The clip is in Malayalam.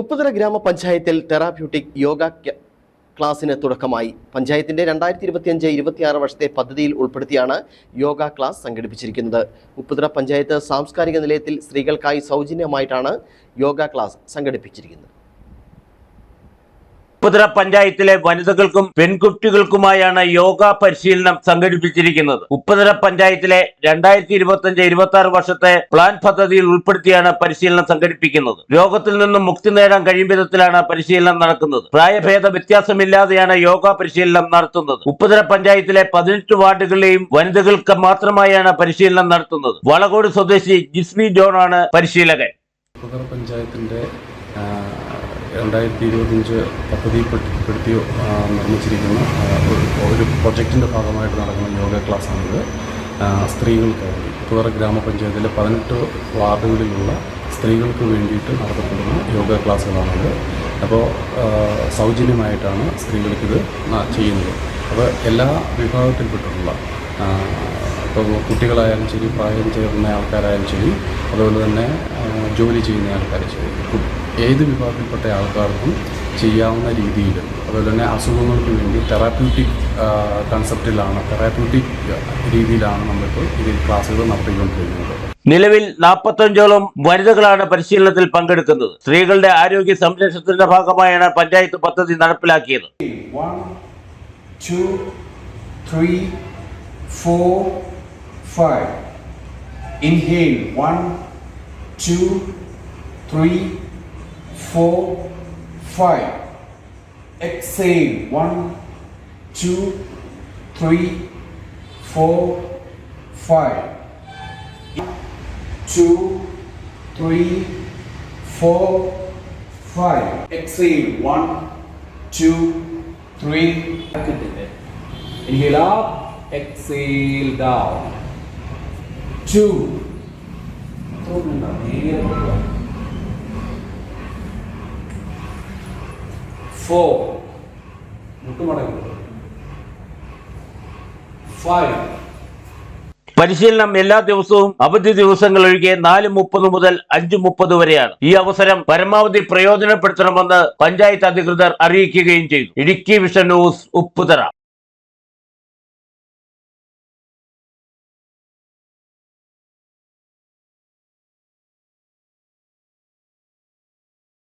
ഉപ്പുതറ ഗ്രാമപഞ്ചായത്തിൽ തെറാപ്യൂട്ടിക് യോഗ ക്ലാസ്സിന് തുടക്കമായി. പഞ്ചായത്തിന്റെ രണ്ടായിരത്തി ഇരുപത്തിയഞ്ച് ഇരുപത്തിയാറ് വർഷത്തെ പദ്ധതിയിൽ ഉൾപ്പെടുത്തിയാണ് യോഗ ക്ലാസ് സംഘടിപ്പിച്ചിരിക്കുന്നത്. ഉപ്പുതറ പഞ്ചായത്ത് സാംസ്കാരിക നിലയത്തിൽ സ്ത്രീകൾക്കായി സൗജന്യമായിട്ടാണ് യോഗ ക്ലാസ് സംഘടിപ്പിച്ചിരിക്കുന്നത്. ഉപ്പുതറ പഞ്ചായത്തിലെ വനിതകൾക്കും പെൺകുട്ടികൾക്കുമായാണ് യോഗ പരിശീലനം സംഘടിപ്പിച്ചിരിക്കുന്നത്. ഉപ്പുതറ പഞ്ചായത്തിലെ രണ്ടായിരത്തി ഇരുപത്തി അഞ്ച് ഇരുപത്തി ആറ് വർഷത്തെ പ്ലാൻ പദ്ധതിയിൽ ഉൾപ്പെടുത്തിയാണ് പരിശീലനം സംഘടിപ്പിക്കുന്നത്. രോഗത്തിൽ നിന്നും മുക്തി നേടാൻ കഴിയും വിധത്തിലാണ് പരിശീലനം നടക്കുന്നത്. പ്രായഭേദ വ്യത്യാസമില്ലാതെയാണ് യോഗ പരിശീലനം നടത്തുന്നത്. ഉപ്പുതറ പഞ്ചായത്തിലെ പതിനെട്ട് വാർഡുകളിലെയും വനിതകൾക്ക് മാത്രമായാണ് പരിശീലനം നടത്തുന്നത്. വളകോട് സ്വദേശി ജിസ്മി ജോൺ ആണ് പരിശീലകൻ. പഞ്ചായത്തിന്റെ രണ്ടായിരത്തി ഇരുപത്തഞ്ച് പദ്ധതിപ്പെടുത്തി നിർമ്മിച്ചിരിക്കുന്ന ഒരു ഒരു പ്രൊജക്റ്റിന്റെ ഭാഗമായിട്ട് നടക്കുന്ന യോഗ ക്ലാസ്സാണിത്. സ്ത്രീകൾക്കായി സ്ത്രീകൾക്ക് വേണ്ടി ഗ്രാമപഞ്ചായത്തിലെ പതിനെട്ട് വാർഡുകളിലുള്ള സ്ത്രീകൾക്ക് വേണ്ടിയിട്ട് നടത്തപ്പെടുന്ന യോഗ ക്ലാസ്സുകളാണിത്. അപ്പോൾ സൗജന്യമായിട്ടാണ് സ്ത്രീകൾക്കിത് ചെയ്യുന്നത്. അപ്പോൾ എല്ലാ വിഭാഗത്തിൽപ്പെട്ടിട്ടുള്ള ഇപ്പോൾ കുട്ടികളായാലും ശരി പ്രായം ചേർന്ന ആൾക്കാരായാലും ശരി അതുപോലെ തന്നെ ജോലി ചെയ്യുന്ന ആൾക്കാരും ശരി ഏത് വിഭാഗത്തിൽപ്പെട്ട ആൾക്കാർക്കും ചെയ്യാവുന്ന രീതിയിൽ അതുപോലെ തന്നെ അസുഖങ്ങൾക്ക് വേണ്ടി തെറാപ്യൂട്ടിക് കൺസെപ്റ്റിലാണ് തെറാപ്യൂട്ടിക് രീതിയിലാണ് നമ്മളിപ്പോൾ ഇതിൽ ക്ലാസ്സുകൾ നടത്തിക്കൊണ്ടിരിക്കുന്നത് നിലവിൽ നാൽപ്പത്തഞ്ചോളം വനിതകളാണ് പരിശീലനത്തിൽ പങ്കെടുക്കുന്നത് സ്ത്രീകളുടെ ആരോഗ്യ സംരക്ഷണത്തിന്റെ ഭാഗമായാണ് പഞ്ചായത്ത് പദ്ധതി നടപ്പിലാക്കിയത് One, two, three, four, five. Inhale. One, two, three, four, five. Exhale. One, two, three, four, five. Two, three, four, five. Exhale. One, two, three. Inhale up, exhale down. Two. Four. Five പരിശീലനം എല്ലാ ദിവസവും അവധി ദിവസങ്ങൾ ഒഴികെ നാല് മുപ്പത് മുതൽ അഞ്ച് മുപ്പത് വരെയാണ്. ഈ അവസരം പരമാവധി പ്രയോജനപ്പെടുത്തണമെന്ന് പഞ്ചായത്ത് അധികൃതർ അറിയിക്കുകയും ചെയ്തു. Idukki vision news Upputhara.